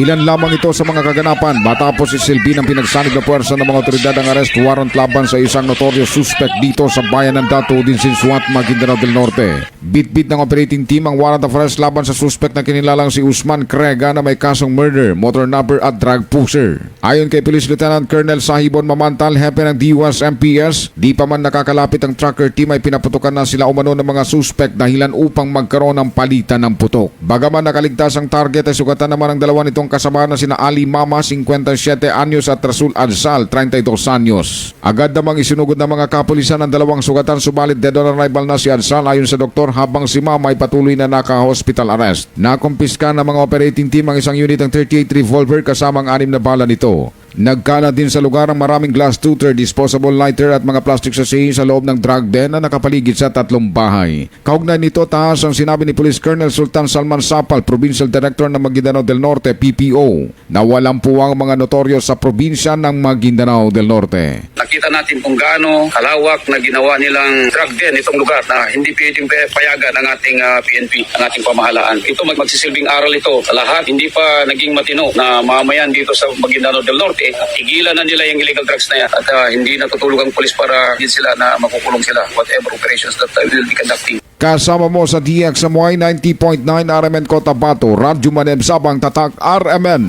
Ilan lamang ito sa mga kaganapan matapos isilbi ng pinagsanig na puwersa ng mga otoridad ang arrest warrant laban sa isang notorious suspect dito sa bayan ng Dato din Sinsuat, Maguindanao del Norte. Bit-bit ng operating team ang warrant of arrest laban sa suspect na kinilalang si Usman Crega na may kasong murder, motor number at drug pusher. Ayon kay Police Lieutenant Colonel Sahibon Mamantal, hepe ng DUAS MPS, di pa man nakakalapit ang tracker team ay pinaputukan na sila umano ng mga suspect dahilan upang magkaroon ng palitan ng putok. Bagaman nakaligtas ang target ay sugatan naman ang dalawa nitong kasama na sina Ali Mama, 57 anyos at Rasul Adsal, 32 anyos. Agad namang isinugod ng mga kapulisan ang dalawang sugatan subalit dead on arrival na si Adsal ayon sa doktor habang si Mama ay patuloy na naka-hospital arrest. Nakumpiska ng mga operating team ang isang unit ng 38 revolver kasama ang anim na bala nito. Nagkalat din sa lugar ang maraming glass tutor, disposable lighter at mga plastic sachet sa loob ng drug den na nakapaligid sa tatlong bahay. Kaugnay nito taas ang sinabi ni Police Colonel Sultan Salman Sapal, Provincial Director ng Maguindanao del Norte, PPO, na walang puwang mga notoryo sa probinsya ng Maguindanao del Norte. Nakita natin kung gaano kalawak na ginawa nilang drug den itong lugar na hindi pwedeng pa- payagan ng ating ah, PNP, ang ating pamahalaan. Ito mag magsisilbing aral ito sa lahat. Hindi pa naging matino na mamayan dito sa Maguindanao del Norte. Tigilan na nila yung illegal drugs na yan at ah, hindi natutulog ang polis para din sila na makukulong sila whatever operations that uh, will be conducting. Kasama mo sa DXMY 90.9 RMN Cotabato, Radyo Maneb Sabang Tatak RMN.